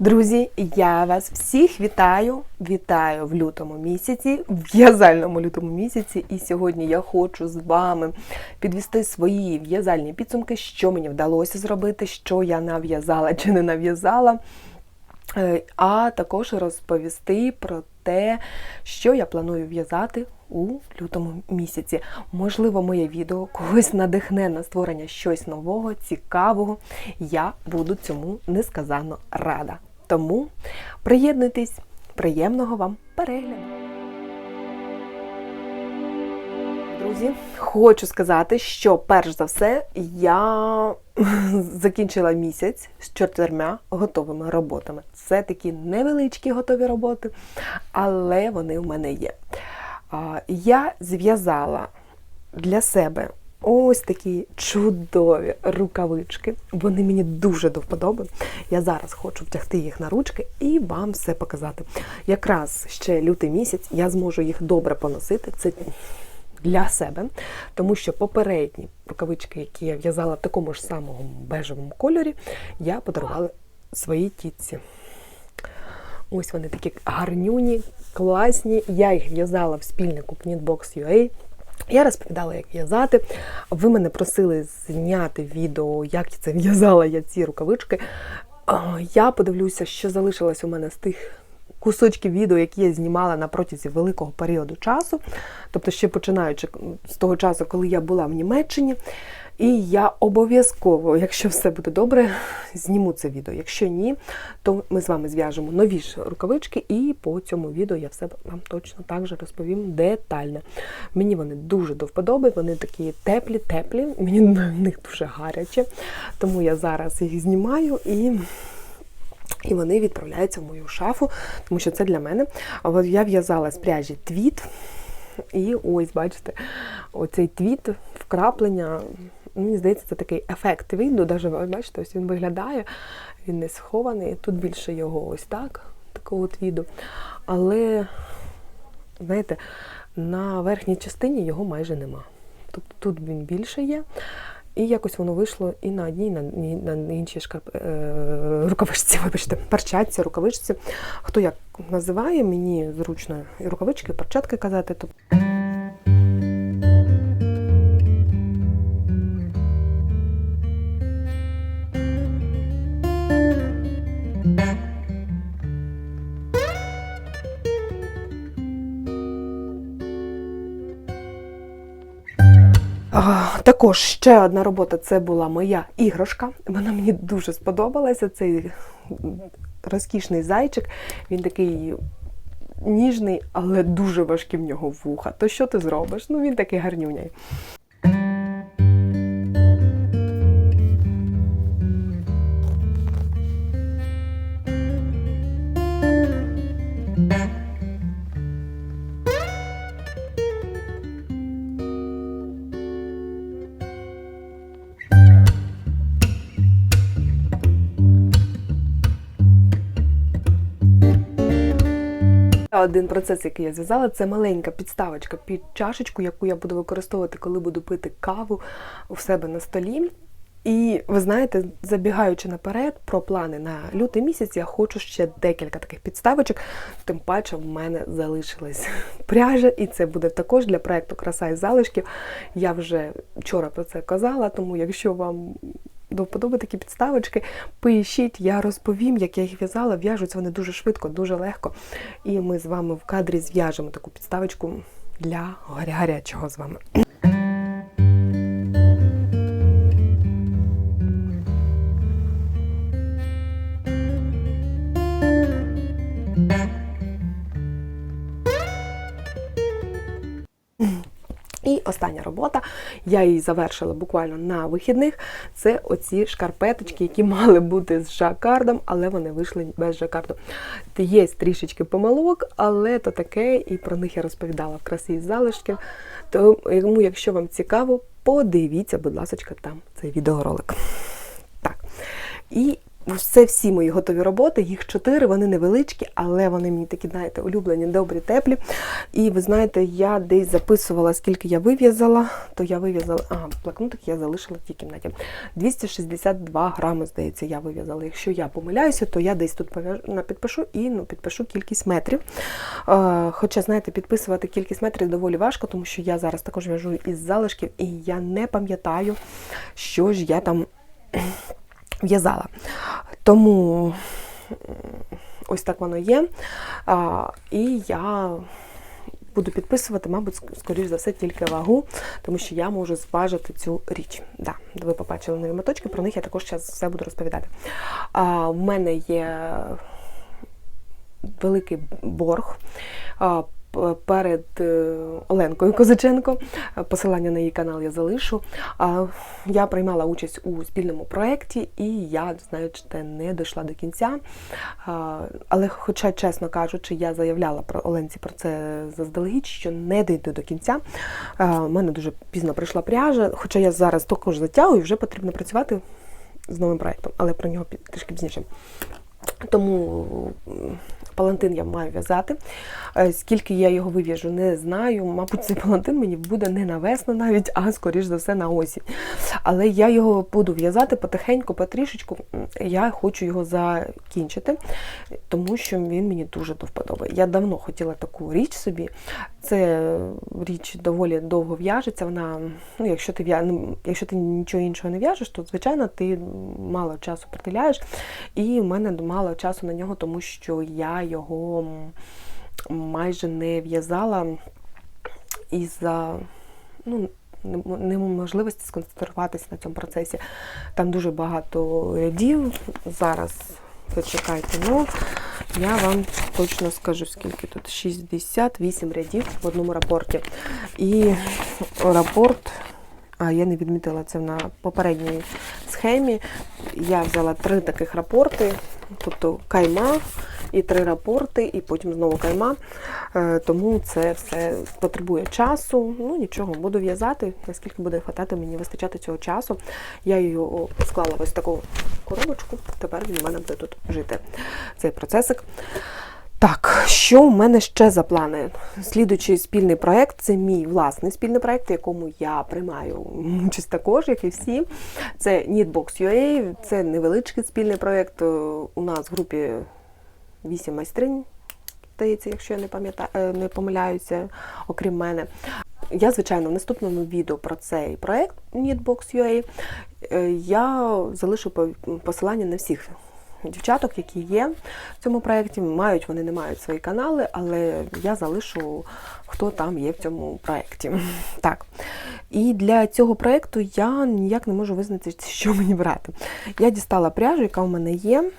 Друзі, я вас всіх вітаю! Вітаю в лютому місяці, в в'язальному лютому місяці. І сьогодні я хочу з вами підвести свої в'язальні підсумки, що мені вдалося зробити, що я нав'язала чи не нав'язала. Е, А також розповісти про те, що я планую в'язати у лютому місяці. Можливо, моє відео когось надихне на створення щось нового, цікавого. Я буду цьому несказанно рада. Тому приєднуйтесь, приємного вам перегляду. Друзі, хочу сказати, що перш за все я закінчила місяць з чотирма готовими роботами. Це такі невеличкі готові роботи, але вони в мене є. Я зв'язала для себе ось такі чудові рукавички. Вони мені дуже до вподоби. Я зараз хочу втягти їх на ручки і вам все показати. Якраз ще лютий місяць я зможу їх добре поносити. Це для себе, тому що попередні рукавички, які я в'язала в такому ж самому бежевому кольорі, я подарувала своїй тітці. Ось вони такі гарнюні, класні. Я їх в'язала в спільнику Knitbox.ua. Я розповідала, як в'язати. Ви мене просили зняти відео, як це в'язала я ці рукавички. Я подивлюся, що залишилось у мене з тих кусочків відео, які я знімала на протязі великого періоду часу. Тобто, ще починаючи з того часу, коли я була в Німеччині. І я обов'язково, якщо все буде добре, зніму це відео. Якщо ні, то ми з вами зв'яжемо нові ж рукавички, і по цьому відео я все вам точно так же розповім детально. Мені вони дуже до вподоби, вони такі теплі, теплі, мені на них дуже гаряче. Тому я зараз їх знімаю і. І вони відправляються в мою шафу, тому що це для мене. От я в'язала з пряжі твіт. І ось, бачите, оцей твіт, вкраплення. Мені здається, це такий ефект видно. Навіть бачите, ось він виглядає, він не схований. Тут більше його ось так, такого твіду. Але, знаєте, на верхній частині його майже нема. Тобто тут він більше є. І якось воно вийшло і на одній, і на, на іншій шкарп... е, рукавичці, вибачте, перчатці, рукавичці. Хто як називає, мені зручно і рукавички, і перчатки казати. Тобто... Також ще одна робота це була моя іграшка. Вона мені дуже сподобалася. Цей розкішний зайчик. Він такий ніжний, але дуже важкі в нього вуха. То що ти зробиш? Ну він такий гарнюняй. Один процес, який я зв'язала, це маленька підставочка під чашечку, яку я буду використовувати, коли буду пити каву у себе на столі. І ви знаєте, забігаючи наперед про плани на лютий місяць, я хочу ще декілька таких підставочок. Тим паче в мене залишилась пряжа, і це буде також для проекту Краса із залишків. Я вже вчора про це казала, тому якщо вам до вподоби такі підставочки, пишіть, я розповім, як я їх в'язала. В'яжуться вони дуже швидко, дуже легко. І ми з вами в кадрі зв'яжемо таку підставочку для гарячого з вами. Остання робота, я її завершила буквально на вихідних. Це оці шкарпеточки, які мали бути з жакардом, але вони вийшли без жакарду. Є трішечки помилок, але то таке, і про них я розповідала в красі із залишків. Тому, якщо вам цікаво, подивіться, будь ласка, там цей відеоролик. Так. І це всі мої готові роботи, їх чотири, вони невеличкі, але вони мені такі, знаєте, улюблені, добрі, теплі. І ви знаєте, я десь записувала, скільки я вив'язала, то я вив'язала, а, блокнотик я залишила в тій кімнаті. 262 грами, здається, я вив'язала. Якщо я помиляюся, то я десь тут підпишу і ну, підпишу кількість метрів. Е, Хоча, знаєте, підписувати кількість метрів доволі важко, тому що я зараз також в'яжу із залишків, і я не пам'ятаю, що ж я там в'язала. Тому ось так воно є. А, і я буду підписувати, мабуть, скоріш за все, тільки вагу, тому що я можу зважити цю річ. Да, ви побачили нові моточки, про них я також зараз все буду розповідати. А, в мене є великий борг. Перед е, Оленкою Козаченко, посилання на її канал я залишу. Я приймала участь у спільному проєкті, і я, знаєте, не дійшла до кінця. Але, хоча, чесно кажучи, я заявляла про Оленці про це заздалегідь, що не дійду до кінця. У мене дуже пізно прийшла пряжа, хоча я зараз також затягую, вже потрібно працювати з новим проєктом, але про нього трішки пізніше. Тому палантин я маю в'язати. Е, Скільки я його вив'яжу, не знаю. Мабуть, цей палантин мені буде не на весну навіть, а скоріш за все на осінь. Але я його буду в'язати потихеньку, потрішечку. Я хочу його закінчити, тому що він мені дуже до вподоби. Я давно хотіла таку річ собі. Це річ доволі довго в'яжеться. Вона, ну, якщо ти в'я... ну, якщо ти нічого іншого не в'яжеш, то звичайно ти мало часу приділяєш. І в мене мало часу на нього, тому що я його майже не в'язала із-за ну, нем- неможливості сконцентруватися на цьому процесі. Там дуже багато рядів. Зараз почекайте, ну я вам точно скажу, скільки тут 68 рядів в одному рапорті. І рапорт, а я не відмітила це на попередній схемі. Я взяла три таких рапорти, тобто кайма і три рапорти, і потім знову кайма. Е, Тому це все потребує часу. Ну нічого, буду в'язати, наскільки буде хватати мені вистачати цього часу. Я його склала ось таку коробочку. Тепер він у мене буде тут жити. Цей процесик. Так, що в мене ще за плани? Слідуючий спільний проєкт це мій власний спільний проєкт, в якому я приймаю участь також, як і всі. Це Knitbox.ua, це невеличкий спільний проєкт. Е, У нас в групі 8 майстринь, здається, якщо я не пам'ятаю, е, не помиляюся, окрім мене. Я, звичайно, в наступному відео про цей проєкт Knitbox.ua е, я залишу по- посилання на всіх дівчаток, які є в цьому проєкті. Мають вони не мають свої канали, але я залишу, хто там є в цьому проєкті. Так. І для цього проєкту я ніяк не можу визначити, що мені брати. Я дістала пряжу, яка в мене є.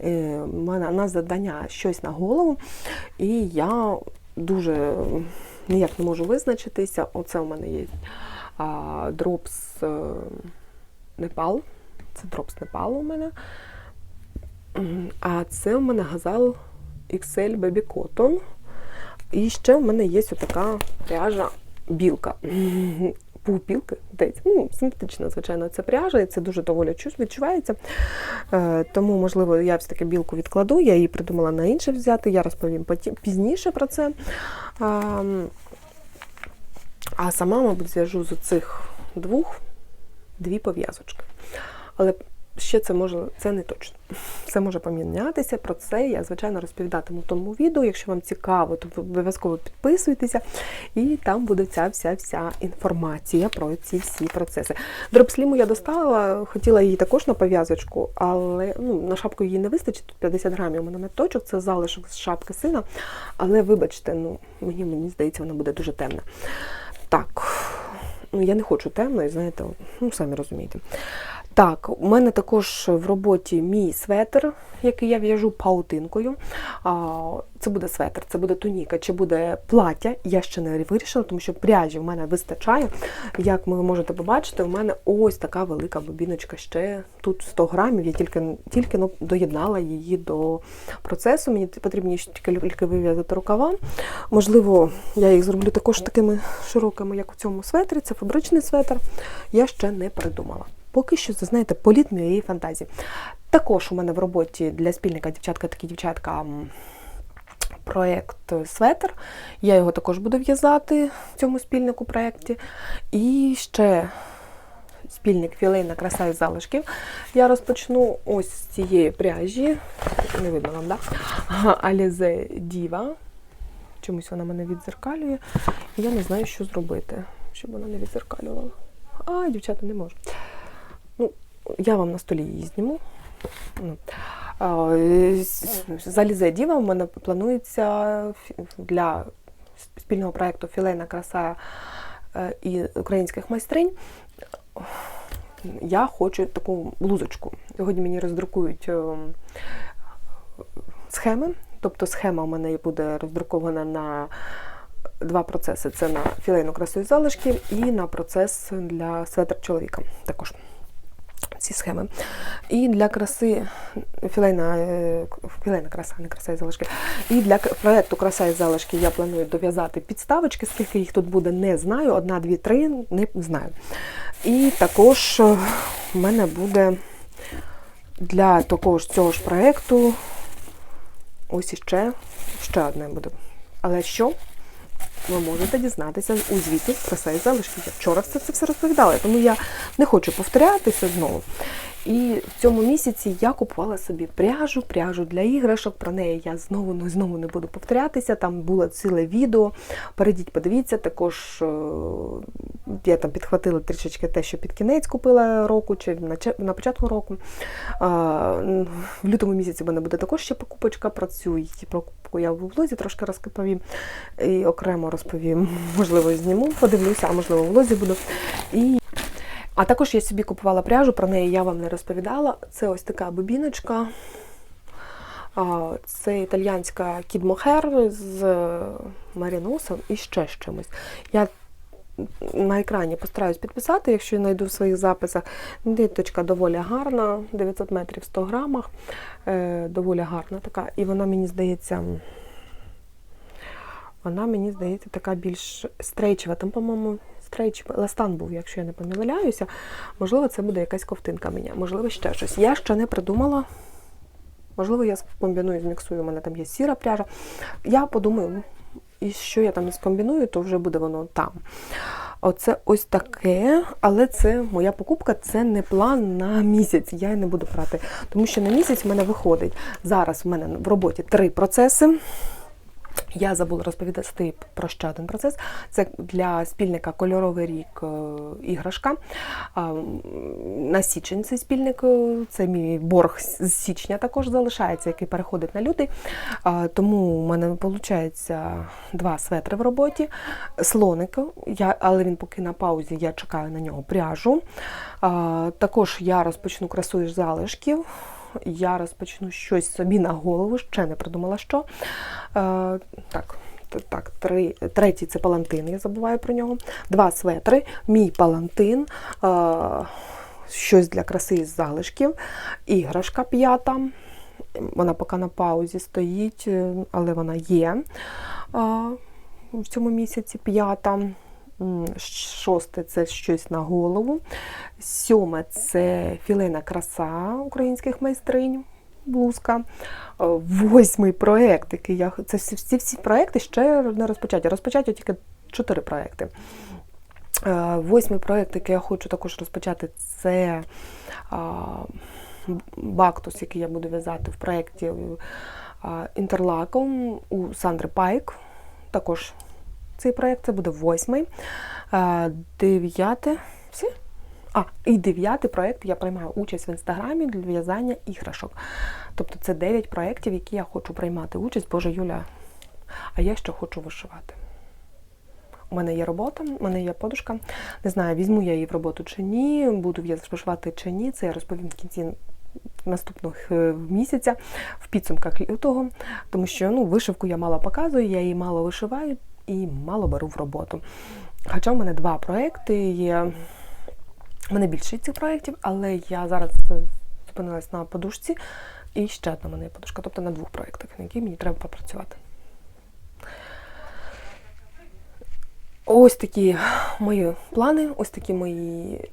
Е, У мене у нас завдання щось на голову, і я дуже ніяк не можу визначитися. Оце у мене є дропс е, Непал. Це дропс Непалу у мене. А це у мене газал XL Baby Cotton. І ще в мене є така пряжа білка. Пупілки, Десь. Ну, синтетична, звичайно, це пряжа, і це дуже доволі відчувається. Е, тому, можливо, я все-таки білку відкладу, я її придумала на інше взяти, я розповім пізніше про це. А, сама, мабуть, зв'яжу з цих двох дві пов'язочки. Але ще це може, це не точно. Це може помінятися. Про це я, звичайно, розповідатиму в тому відео. Якщо вам цікаво, то обов'язково підписуйтеся, і там буде ця вся вся інформація про ці всі процеси. Дропсліму я доставила, хотіла її також на пов'язочку, але ну, на шапку її не вистачить. Тут 50 грамів у мене меточок, це залишок з шапки сина. Але вибачте, ну мені, мені здається, вона буде дуже темна. Так, ну я не хочу темної, знаєте, ну самі розумієте. Так, у мене також в роботі мій светр, який я в'яжу паутинкою. Це буде светр, це буде туніка, чи буде плаття. Я ще не вирішила, тому що пряжі в мене вистачає. Як ви можете побачити, у мене ось така велика бобіночка ще тут 100 грамів. Я тільки, тільки ну, доєднала її до процесу. Мені потрібні тільки вив'язати рукава. Можливо, я їх зроблю також такими широкими, як у цьому светрі. Це фабричний светр. Я ще не придумала. Поки що, це знаєте, політ моєї фантазії. Також у мене в роботі для спільника дівчатка такі дівчатка. Проєкт светр. Я його також буду в'язати в цьому спільнику проєкті. І ще спільник філейна краса і залишків. Я розпочну ось з цієї пряжі. Не видно вам? Да? Алізе Діва. Чомусь вона мене відзеркалює. Я не знаю, що зробити, щоб вона не відзеркалювала. А, дівчата, не можу. Я вам на столі її зніму. Ну. А, е, с- З Алізе Діва у мене планується для спільного проєкту Філейна краса е, і українських майстринь. Я хочу таку блузочку. Сьогодні мені роздрукують е, схеми. Тобто схема у мене буде роздрукована на два процеси: це на філейну красу і залишки і на процес для светр чоловіка. Також ці схеми. І для краси філейна, е, філейна краса, не краса і залишки. І для проекту краса і залишки я планую дов'язати підставочки, скільки їх тут буде, не знаю. Одна, дві, три, не знаю. І також е, в мене буде для такого ж цього ж проекту ось іще, ще одне буде. Але що? Ви можете дізнатися у звіті про і залишки. Я вчора все це все розповідала, тому я не хочу повторятися знову. І в цьому місяці я купувала собі пряжу, пряжу для іграшок. Про неї я знову ну, знову не буду повторятися. Там було ціле відео. Перейдіть, подивіться. Також е, я там підхватила трішечки те, що під кінець купила року чи на, початку року. В лютому місяці в мене буде також ще покупочка. Про цю покупку я в влозі трошки розповім і окремо розповім. Можливо, зніму, подивлюся, а можливо, в влозі буду. І а також я собі купувала пряжу, про неї я вам не розповідала. Це ось така бобіночка. Це італіянська Kid Mohair з маріносом і ще з чимось. Я на екрані постараюсь підписати, якщо я знайду в своїх записах. Ниточка доволі гарна, 900 метрів в 100 грамах. Е, доволі гарна така. І вона мені здається. Вона мені здається така більш стрейчева. Там, по-моєму, стрейч ластан був, якщо я не помиляюся. Можливо, це буде якась ковтинка мені, можливо, ще щось. Я ще не придумала. Можливо, я скомбіную, зміксую, у мене там є сіра пряжа. Я подумаю, і що я там скомбіную, то вже буде воно там. Оце ось таке, але це моя покупка, це не план на місяць. Я не буду брати. Тому що на місяць в мене виходить. Зараз в мене в роботі три процеси. Я забула розповідати про ще один процес. Це для спільника кольоровий рік е, іграшка. На січень цей спільник, е, це мій борг з січня також залишається, який переходить на лютий. Тому у мене виходить два светри в роботі. Слоник, я, але він поки на паузі, я чекаю на нього пряжу. Також я розпочну красу із залишків. Я розпочну щось собі на голову, ще не придумала що. Е, так, так, три, третій це палантин, я забуваю про нього. Два светри, мій палантин, е, щось для краси із залишків, іграшка п'ята. Вона поки на паузі стоїть, е, але вона є в цьому місяці п'ята. Шосте це щось на голову. Сьоме це філейна краса українських майстринь. Блузка. Е, Восьмий проєкт, який я це всі, всі, проєкти ще не розпочаті. Розпочаті тільки чотири проєкти. Е, Восьмий проєкт, який я хочу також розпочати, це бактус, який я буду в'язати в проєкті інтерлаком у Сандри Пайк. Також цей проєкт це буде восьмий. Е, Дев'яте. Все? А, і дев'ятий проєкт я приймаю участь в інстаграмі для в'язання іграшок. Тобто це 9 проєктів, які я хочу приймати участь. Боже Юля, а я ще хочу вишивати. У мене є робота, у мене є подушка. Не знаю, візьму я її в роботу чи ні, буду вишивати чи ні. Це я розповім в кінці наступного е, місяця в підсумках лютого, тому що ну, вишивку я мало показую, я її мало вишиваю і мало беру в роботу. Хоча в мене два проекти є. У мене більше цих проєктів, але я зараз зупинилась на подушці, і ще одна мене подушка, тобто на двох проєктах, на які мені треба попрацювати. Ось такі мої плани, ось такі мої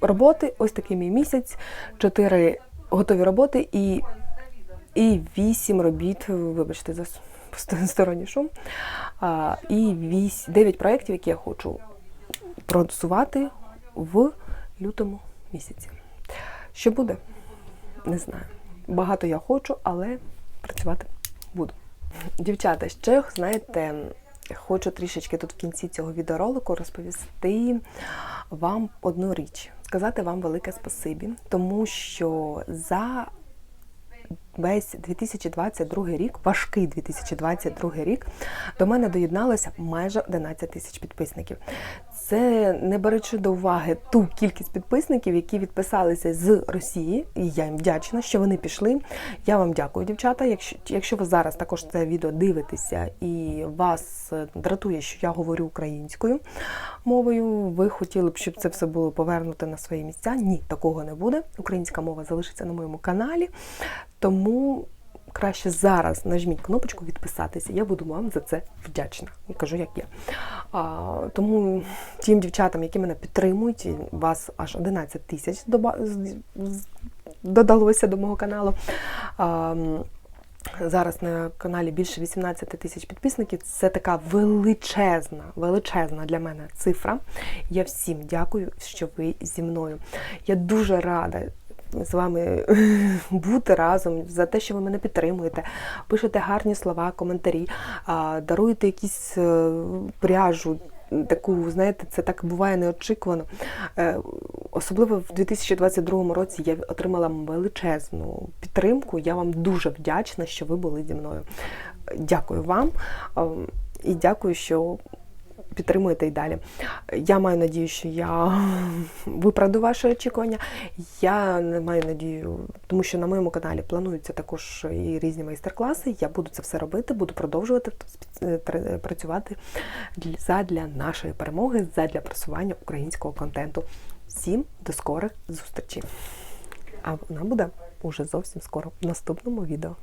роботи, ось такий мій місяць. Чотири готові роботи і, і 8 робіт, вибачте, за сторонній шум, і 8, 9 проєктів, які я хочу продюсувати в лютому місяці. Що буде? Не знаю. Багато я хочу, але працювати буду. Дівчата, ще знаєте, хочу трішечки тут в кінці цього відеоролику розповісти вам одну річ, сказати вам велике спасибі, тому що за весь 2022 рік, важкий 2022 рік, до мене доєдналося майже 11 тисяч підписників. Це не беручи до уваги ту кількість підписників, які відписалися з Росії, і я їм вдячна, що вони пішли. Я вам дякую, дівчата. Якщо, якщо ви зараз також це відео дивитеся і вас е, дратує, що я говорю українською мовою, ви хотіли б, щоб це все було повернуто на свої місця. Ні, такого не буде. Українська мова залишиться на моєму каналі. Тому краще зараз нажміть кнопочку відписатися. Я буду вам за це вдячна. Я кажу, як є. А, тому тим дівчатам, які мене підтримують, вас аж 11 тисяч додалося до мого каналу. А, Зараз на каналі більше 18 тисяч підписників. Це така величезна, величезна для мене цифра. Я всім дякую, що ви зі мною. Я дуже рада з вами бути разом за те, що ви мене підтримуєте, пишете гарні слова, коментарі, даруєте якісь е, пряжу. Таку, знаєте, це так буває неочікувано. Е, Особливо в 2022 році я отримала величезну підтримку. Я вам дуже вдячна, що ви були зі мною. Дякую вам ем, і дякую, що підтримуєте і далі. Я маю надію, що я виправду ваші очікування. Я не маю надію, тому що на моєму каналі плануються також і різні майстер-класи. Я буду це все робити, буду продовжувати працювати для- задля нашої перемоги, задля просування українського контенту. Всім до скорих зустрічей! А вона буде уже зовсім скоро в наступному відео.